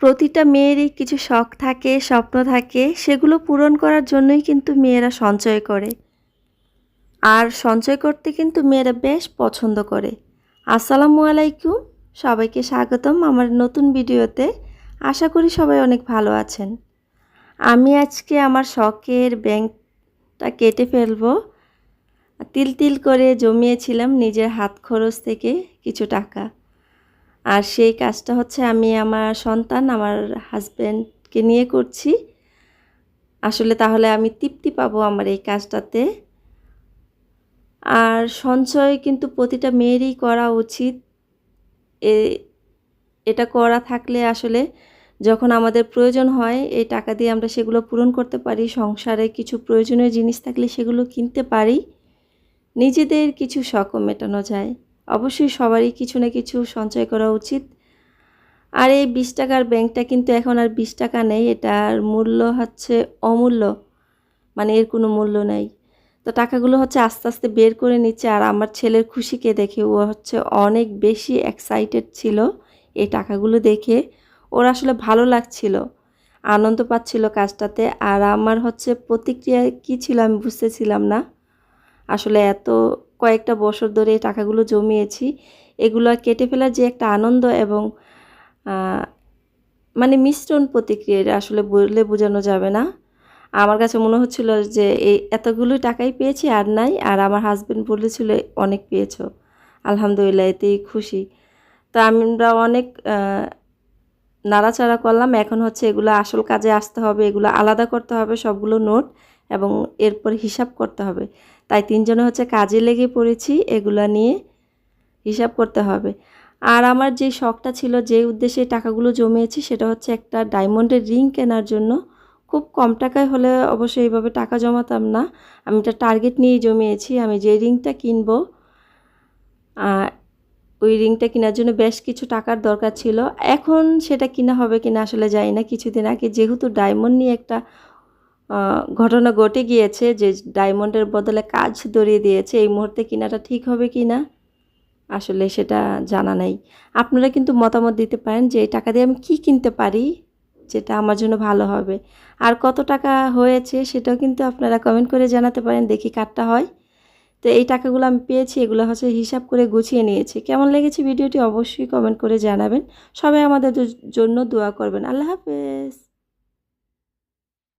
প্রতিটা মেয়েরই কিছু শখ থাকে, স্বপ্ন থাকে, সেগুলো পূরণ করার জন্যই কিন্তু মেয়েরা সঞ্চয় করে। আর সঞ্চয় করতে কিন্তু মেয়েরা বেশ পছন্দ করে। আসসালামু আলাইকুম, সবাইকে স্বাগতম আমার নতুন ভিডিওতে। আশা করি সবাই অনেক ভালো আছেন। আমি আজকে আমার শখের ব্যাংকটা কেটে ফেলব। তিল তিল করে জমিয়েছিলাম নিজের হাত খরচ থেকে কিছু টাকা। আর সেই কাজটা হচ্ছে আমি আমার সন্তান, আমার হাজব্যান্ডকে নিয়ে করছি। আসলে তাহলে আমি তৃপ্তি পাবো আমার এই কাজটাতে। আর সঞ্চয় কিন্তু প্রতিটা মেয়েরই করা উচিত। এ, এটা করা থাকলে আসলে যখন আমাদের প্রয়োজন হয়, এই টাকা দিয়ে আমরা সেগুলো পূরণ করতে পারি, সংসারে কিছু প্রয়োজনীয় জিনিস থাকলে সেগুলো কিনতে পারি। নিজেদের কিছু শখও মেটানো যায়। অবশ্যই সবারই কিছু না কিছু সঞ্চয় করা উচিত। আর এই বিশ টাকার ব্যাংকটা কিন্তু এখন আর বিশ টাকা নেই এটার মূল্য হচ্ছে অমূল্য। মানে এর কোনো মূল্য নেই। তো টাকাগুলো হচ্ছে আস্তে আস্তে বের করে নিচ্ছে, আর আমার ছেলের খুশিকে দেখে ও হচ্ছে অনেক বেশি এক্সাইটেড ছিল এই টাকাগুলো দেখে। ওর আসলে ভালো লাগছিল, আনন্দ পাচ্ছিল কাজটাতে। আর আমার হচ্ছে প্রতিক্রিয়া কী ছিল আমি বুঝতেছিলাম না। আসলে এত কয়েকটা বছর ধরে এই টাকাগুলো জমিয়েছি, এগুলো কেটে ফেলার যে একটা আনন্দ এবং মানে মিশ্রণ প্রতিক্রিয়া আসলে বললে বোঝানো যাবে না। আমার কাছে মনে হচ্ছিল যে এই এতগুলো টাকাই পেয়েছি আর নাই, আর আমার হাজব্যান্ড বলেছিল অনেক পেয়েছ। আলহামদুলিল্লাহ, এতেই খুশি। তো আমরা অনেক নাড়াচাড়া করলাম। এখন হচ্ছে এগুলো আসল কাজে আসতে হবে, এগুলো আলাদা করতে হবে, সবগুলো নোট। এবং এরপর হিসাব করতে হবে। তাই তিনজনে হচ্ছে কাজে লেগে পড়েছি, এগুলা নিয়ে হিসাব করতে হবে। আর আমার যে শখটা ছিল, যে উদ্দেশ্যে টাকাগুলো জমিয়েছি, সেটা হচ্ছে একটা ডায়মন্ডের রিং কেনার জন্য। খুব কম টাকায় হলে অবশ্যই এইভাবে টাকা জমাতাম না। আমি একটা টার্গেট নিয়েই জমিয়েছি, আমি যে রিংটা কিনবো ওই রিংটা কেনার জন্য বেশ কিছু টাকার দরকার ছিল। এখন সেটা কিনা হবে কিনা আসলে যাই না। কিছুদিন আগে যেহেতু ডায়মন্ড নিয়ে একটা ঘটনা ঘটে গিয়েছে যে ডায়মন্ডের বদলে কাজ ধরিয়ে দিয়েছে, এই মুহূর্তে কিনাটা ঠিক হবে কি না? আসলে সেটা জানা নেই। আপনারা কিন্তু মতামত দিতে পারেন যে এই টাকা দিয়ে আমি কী কিনতে পারি যেটা আমার জন্য ভালো হবে। আর কত টাকা হয়েছে সেটাও কিন্তু আপনারা কমেন্ট করে জানাতে পারেন, দেখি কারটা হয়। তো এই টাকাগুলো আমি পেয়েছি, এগুলো হচ্ছে হিসাব করে গুছিয়ে নিয়েছি। কেমন লেগেছে ভিডিওটি অবশ্যই কমেন্ট করে জানাবেন। সবাই আমাদের জন্য দোয়া করবেন। আল্লাহ হাফেজ।